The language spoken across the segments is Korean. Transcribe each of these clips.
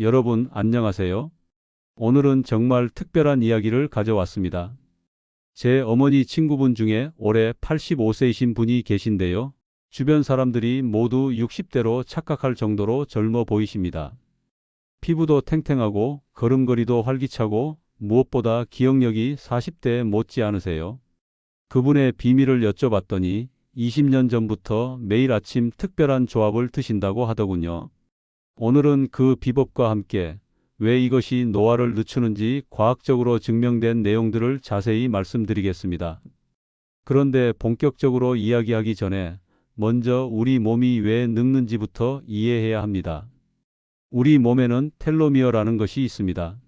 여러분 안녕하세요. 오늘은 정말 특별한 이야기를 가져왔습니다. 제 어머니 친구분 중에 올해 85세이신 분이 계신데요. 주변 사람들이 모두 60대로 착각할 정도로 젊어 보이십니다. 피부도 탱탱하고 걸음걸이도 활기차고 무엇보다 기억력이 40대에 못지 않으세요. 그분의 비밀을 여쭤봤더니 20년 전부터 매일 아침 특별한 조합을 드신다고 하더군요. 오늘은 그 비법과 함께 왜 이것이 노화를 늦추는지 과학적으로 증명된 내용들을 자세히 말씀드리겠습니다. 그런데 본격적으로 이야기하기 전에 먼저 우리 몸이 왜 늙는지부터 이해해야 합니다. 우리 몸에는 텔로미어라는 것이 있습니다.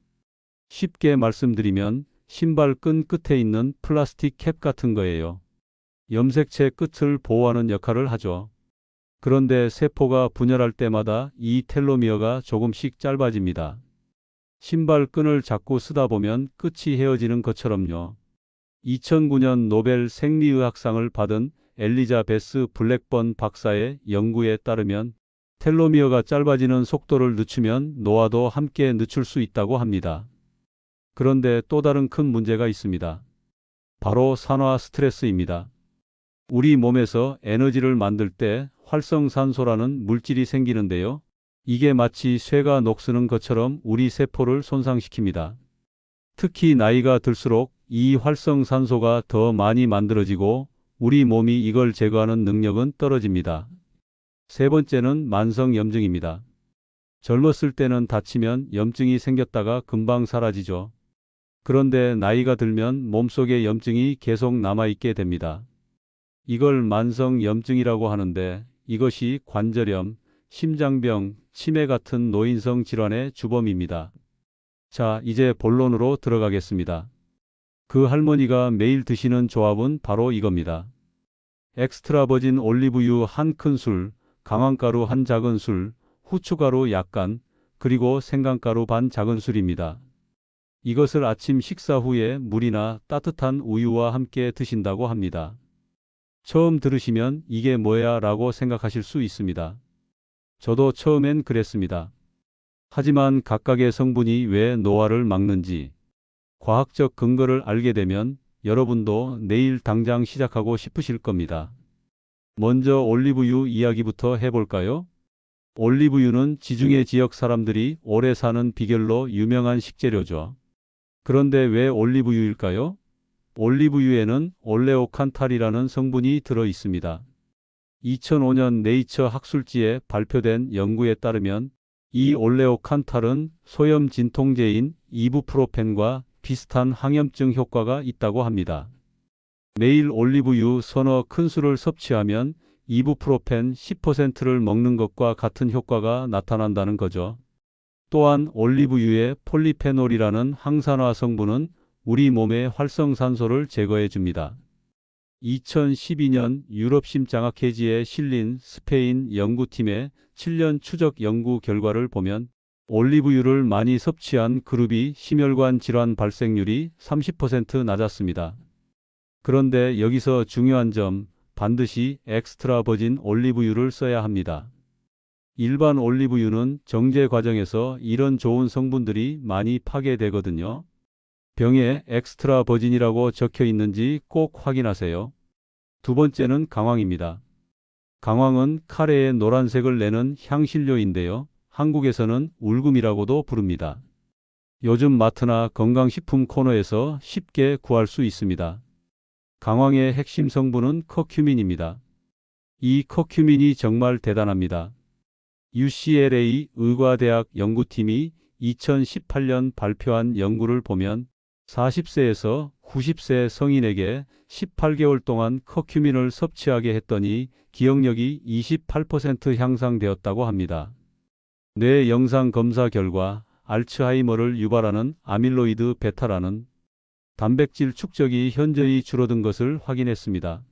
쉽게 말씀드리면 신발 끈 끝에 있는 플라스틱 캡 같은 거예요. 염색체 끝을 보호하는 역할을 하죠. 그런데 세포가 분열할 때마다 이 텔로미어가 조금씩 짧아집니다. 신발 끈을 자꾸 쓰다 보면 끝이 헤어지는 것처럼요. 2009년 노벨 생리의학상을 받은 엘리자베스 블랙번 박사의 연구에 따르면 텔로미어가 짧아지는 속도를 늦추면 노화도 함께 늦출 수 있다고 합니다. 그런데 또 다른 큰 문제가 있습니다. 바로 산화 스트레스입니다. 우리 몸에서 에너지를 만들 때 활성산소라는 물질이 생기는데요. 이게 마치 쇠가 녹쓰는 것처럼 우리 세포를 손상시킵니다. 특히 나이가 들수록 이 활성산소가 더 많이 만들어지고 우리 몸이 이걸 제거하는 능력은 떨어집니다. 세 번째는 만성 염증입니다. 젊었을 때는 다치면 염증이 생겼다가 금방 사라지죠. 그런데 나이가 들면 몸속에 염증이 계속 남아있게 됩니다. 이걸 만성 염증이라고 하는데 이것이 관절염, 심장병, 치매 같은 노인성 질환의 주범입니다. 자, 이제 본론으로 들어가겠습니다. 그 할머니가 매일 드시는 조합은 바로 이겁니다. 엑스트라 버진 올리브유 한 큰술, 강황가루 한 작은 술, 후추가루 약간, 그리고 생강가루 반 작은 술입니다. 이것을 아침 식사 후에 물이나 따뜻한 우유와 함께 드신다고 합니다. 처음 들으시면 이게 뭐야 라고 생각하실 수 있습니다. 저도 처음엔 그랬습니다. 하지만 각각의 성분이 왜 노화를 막는지 과학적 근거를 알게 되면 여러분도 내일 당장 시작하고 싶으실 겁니다. 먼저 올리브유 이야기부터 해볼까요? 올리브유는 지중해 지역 사람들이 오래 사는 비결로 유명한 식재료죠. 그런데 왜 올리브유일까요? 올리브유에는 올레오칸탈이라는 성분이 들어 있습니다. 2005년 네이처 학술지에 발표된 연구에 따르면 이 올레오칸탈은 소염 진통제인 이부프로펜과 비슷한 항염증 효과가 있다고 합니다. 매일 올리브유 서너 큰술을 섭취하면 이부프로펜 10%를 먹는 것과 같은 효과가 나타난다는 거죠. 또한 올리브유의 폴리페놀이라는 항산화 성분은 우리 몸의 활성산소를 제거해 줍니다. 2012년 유럽 심 장학회지에 실린 스페인 연구팀의 7년 추적 연구 결과를 보면 올리브유를 많이 섭취한 그룹이 심혈관 질환 발생률이 30% 낮았습니다. 그런데 여기서 중요한 점, 반드시 엑스트라 버진 올리브유를 써야 합니다. 일반 올리브유는 정제 과정에서 이런 좋은 성분들이 많이 파괴되거든요. 병에 엑스트라 버진이라고 적혀 있는지 꼭 확인하세요. 두 번째는 강황입니다. 강황은 카레의 노란색을 내는 향신료인데요. 한국에서는 울금이라고도 부릅니다. 요즘 마트나 건강식품 코너에서 쉽게 구할 수 있습니다. 강황의 핵심 성분은 커큐민입니다. 이 커큐민이 정말 대단합니다. UCLA 의과대학 연구팀이 2018년 발표한 연구를 보면 40세에서 90세 성인에게 18개월 동안 커큐민을 섭취하게 했더니 기억력이 28% 향상되었다고 합니다. 뇌 영상 검사 결과 알츠하이머를 유발하는 아밀로이드 베타라는 단백질 축적이 현저히 줄어든 것을 확인했습니다.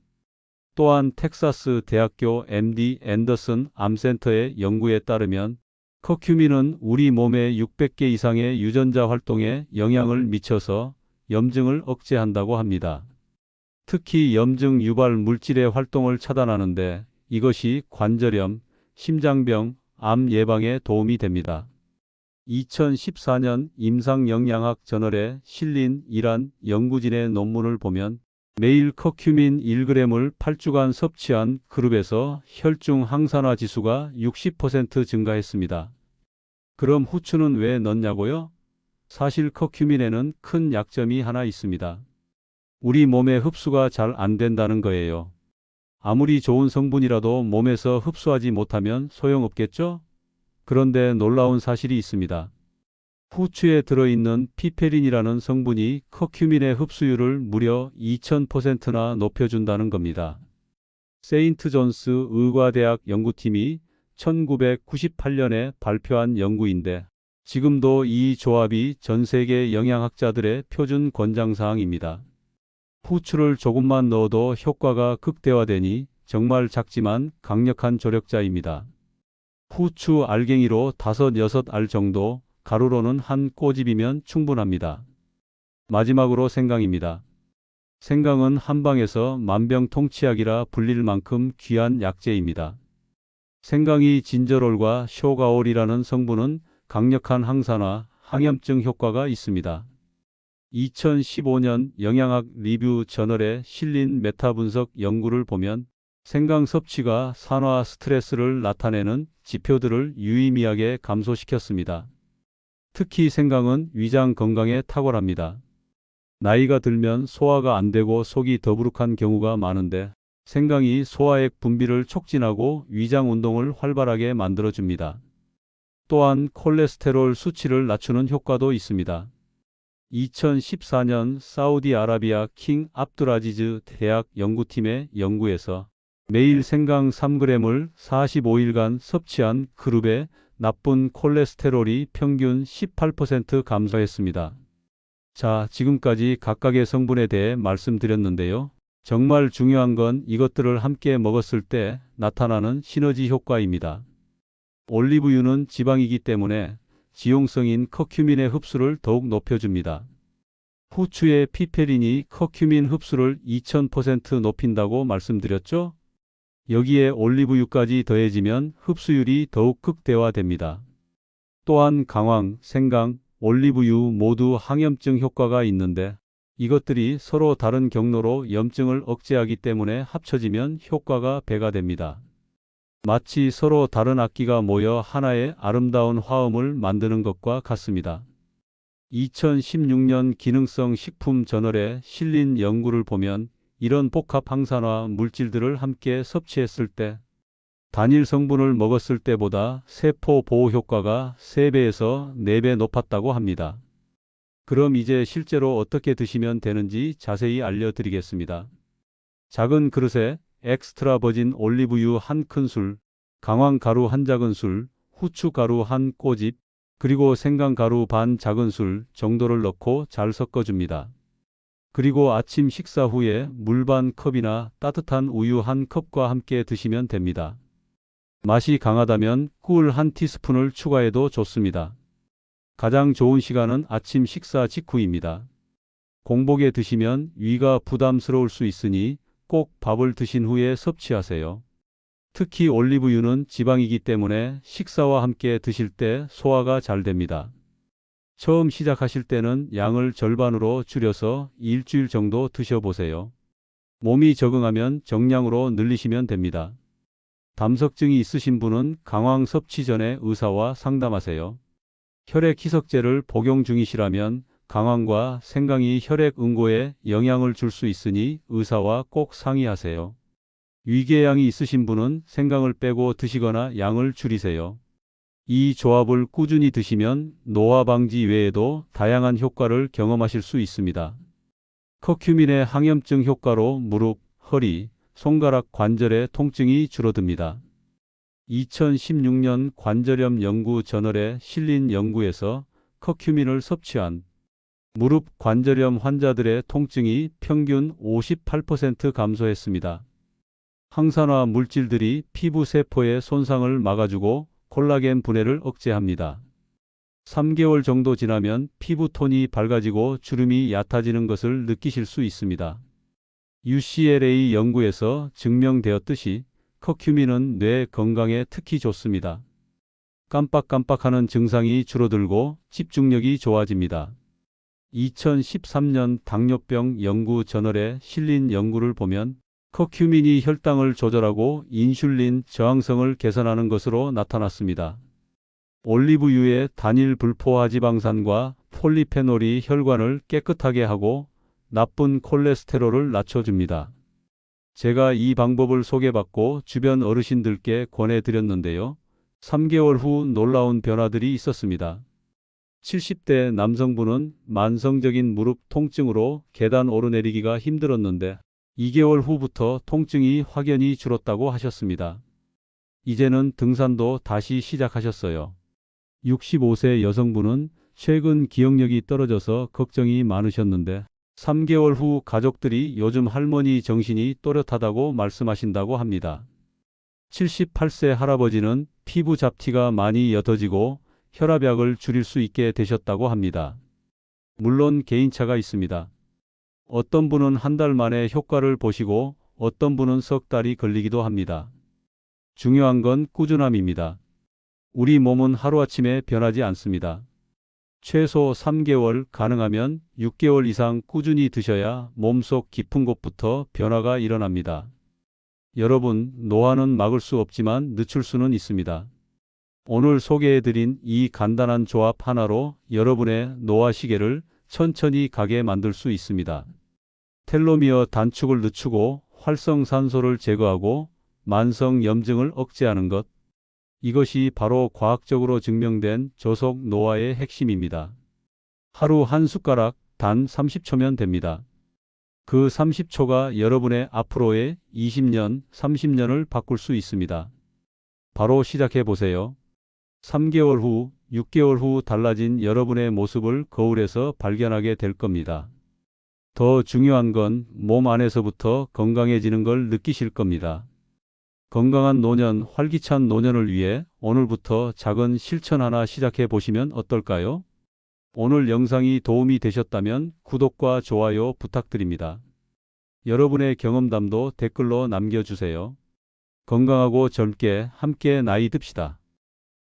또한 텍사스 대학교 MD 앤더슨 암센터의 연구에 따르면 커큐민은 우리 몸의 600개 이상의 유전자 활동에 영향을 미쳐서 염증을 억제한다고 합니다. 특히 염증 유발 물질의 활동을 차단하는데 이것이 관절염, 심장병, 암 예방에 도움이 됩니다. 2014년 임상영양학 저널에 실린 이란 연구진의 논문을 보면 매일 커큐민 1g을 8주간 섭취한 그룹에서 혈중 항산화 지수가 60% 증가했습니다. 그럼 후추는 왜 넣냐고요? 사실 커큐민에는 큰 약점이 하나 있습니다. 우리 몸에 흡수가 잘 안 된다는 거예요. 아무리 좋은 성분이라도 몸에서 흡수하지 못하면 소용없겠죠? 그런데 놀라운 사실이 있습니다. 후추에 들어있는 피페린이라는 성분이 커큐민의 흡수율을 무려 2000%나 높여준다는 겁니다. 세인트 존스 의과대학 연구팀이 1998년에 발표한 연구인데 지금도 이 조합이 전 세계 영양학자들의 표준 권장사항입니다. 후추를 조금만 넣어도 효과가 극대화되니 정말 작지만 강력한 조력자입니다. 후추 알갱이로 5, 6알 정도, 가루로는 한 꼬집이면 충분합니다. 마지막으로 생강입니다. 생강은 한방에서 만병통치약이라 불릴 만큼 귀한 약재입니다. 생강이 진저롤과 쇼가올이라는 성분은 강력한 항산화, 항염증 효과가 있습니다. 2015년 영양학 리뷰 저널에 실린 메타 분석 연구를 보면 생강 섭취가 산화 스트레스를 나타내는 지표들을 유의미하게 감소시켰습니다. 특히 생강은 위장 건강에 탁월합니다. 나이가 들면 소화가 안 되고 속이 더부룩한 경우가 많은데 생강이 소화액 분비를 촉진하고 위장 운동을 활발하게 만들어줍니다. 또한 콜레스테롤 수치를 낮추는 효과도 있습니다. 2014년 사우디아라비아 킹 압두라지즈 대학 연구팀의 연구에서 매일 생강 3g을 45일간 섭취한 그룹의 나쁜 콜레스테롤이 평균 18% 감소했습니다. 자, 지금까지 각각의 성분에 대해 말씀드렸는데요. 정말 중요한 건 이것들을 함께 먹었을 때 나타나는 시너지 효과입니다. 올리브유는 지방이기 때문에 지용성인 커큐민의 흡수를 더욱 높여줍니다. 후추의 피페린이 커큐민 흡수를 2000% 높인다고 말씀드렸죠? 여기에 올리브유까지 더해지면 흡수율이 더욱 극대화됩니다. 또한 강황, 생강, 올리브유 모두 항염증 효과가 있는데 이것들이 서로 다른 경로로 염증을 억제하기 때문에 합쳐지면 효과가 배가 됩니다. 마치 서로 다른 악기가 모여 하나의 아름다운 화음을 만드는 것과 같습니다. 2016년 기능성 식품 저널에 실린 연구를 보면 이런 복합 항산화 물질들을 함께 섭취했을 때 단일 성분을 먹었을 때보다 세포 보호 효과가 3배에서 4배 높았다고 합니다. 그럼 이제 실제로 어떻게 드시면 되는지 자세히 알려드리겠습니다. 작은 그릇에 엑스트라 버진 올리브유 한 큰술, 강황 가루 한 작은술, 후추 가루 한 꼬집, 그리고 생강 가루 반 작은술 정도를 넣고 잘 섞어줍니다. 그리고 아침 식사 후에 물 반 컵이나 따뜻한 우유 한 컵과 함께 드시면 됩니다. 맛이 강하다면 꿀 한 티스푼을 추가해도 좋습니다. 가장 좋은 시간은 아침 식사 직후입니다. 공복에 드시면 위가 부담스러울 수 있으니 꼭 밥을 드신 후에 섭취하세요. 특히 올리브유는 지방이기 때문에 식사와 함께 드실 때 소화가 잘 됩니다. 처음 시작하실 때는 양을 절반으로 줄여서 일주일 정도 드셔보세요. 몸이 적응하면 정량으로 늘리시면 됩니다. 담석증이 있으신 분은 강황 섭취 전에 의사와 상담하세요. 혈액 희석제를 복용 중이시라면 강황과 생강이 혈액 응고에 영향을 줄 수 있으니 의사와 꼭 상의하세요. 위궤양이 있으신 분은 생강을 빼고 드시거나 양을 줄이세요. 이 조합을 꾸준히 드시면 노화 방지 외에도 다양한 효과를 경험하실 수 있습니다. 커큐민의 항염증 효과로 무릎, 허리, 손가락 관절의 통증이 줄어듭니다. 2016년 관절염 연구 저널에 실린 연구에서 커큐민을 섭취한 무릎 관절염 환자들의 통증이 평균 58% 감소했습니다. 항산화 물질들이 피부 세포의 손상을 막아주고 콜라겐 분해를 억제합니다. 3개월 정도 지나면 피부 톤이 밝아지고 주름이 얕아지는 것을 느끼실 수 있습니다. UCLA 연구에서 증명되었듯이 커큐민은 뇌 건강에 특히 좋습니다. 깜빡깜빡하는 증상이 줄어들고 집중력이 좋아집니다. 2013년 당뇨병 연구 저널에 실린 연구를 보면 커큐민이 혈당을 조절하고 인슐린 저항성을 개선하는 것으로 나타났습니다. 올리브유의 단일 불포화 지방산과 폴리페놀이 혈관을 깨끗하게 하고 나쁜 콜레스테롤을 낮춰줍니다. 제가 이 방법을 소개받고 주변 어르신들께 권해드렸는데요. 3개월 후 놀라운 변화들이 있었습니다. 70대 남성분은 만성적인 무릎 통증으로 계단 오르내리기가 힘들었는데 2개월 후부터 통증이 확연히 줄었다고 하셨습니다. 이제는 등산도 다시 시작하셨어요. 65세 여성분은 최근 기억력이 떨어져서 걱정이 많으셨는데 3개월 후 가족들이 요즘 할머니 정신이 또렷하다고 말씀하신다고 합니다. 78세 할아버지는 피부 잡티가 많이 옅어지고 혈압약을 줄일 수 있게 되셨다고 합니다. 물론 개인차가 있습니다. 어떤 분은 한 달 만에 효과를 보시고 어떤 분은 석 달이 걸리기도 합니다. 중요한 건 꾸준함입니다. 우리 몸은 하루아침에 변하지 않습니다. 최소 3개월, 가능하면 6개월 이상 꾸준히 드셔야 몸속 깊은 곳부터 변화가 일어납니다. 여러분, 노화는 막을 수 없지만 늦출 수는 있습니다. 오늘 소개해드린 이 간단한 조합 하나로 여러분의 노화 시계를 천천히 가게 만들 수 있습니다. 텔로미어 단축을 늦추고 활성산소를 제거하고 만성 염증을 억제하는 것. 이것이 바로 과학적으로 증명된 저속 노화의 핵심입니다. 하루 한 숟가락 단 30초면 됩니다. 그 30초가 여러분의 앞으로의 20년, 30년을 바꿀 수 있습니다. 바로 시작해 보세요. 3개월 후, 6개월 후 달라진 여러분의 모습을 거울에서 발견하게 될 겁니다. 더 중요한 건 몸 안에서부터 건강해지는 걸 느끼실 겁니다. 건강한 노년, 활기찬 노년을 위해 오늘부터 작은 실천 하나 시작해 보시면 어떨까요? 오늘 영상이 도움이 되셨다면 구독과 좋아요 부탁드립니다. 여러분의 경험담도 댓글로 남겨주세요. 건강하고 젊게 함께 나이 듭시다.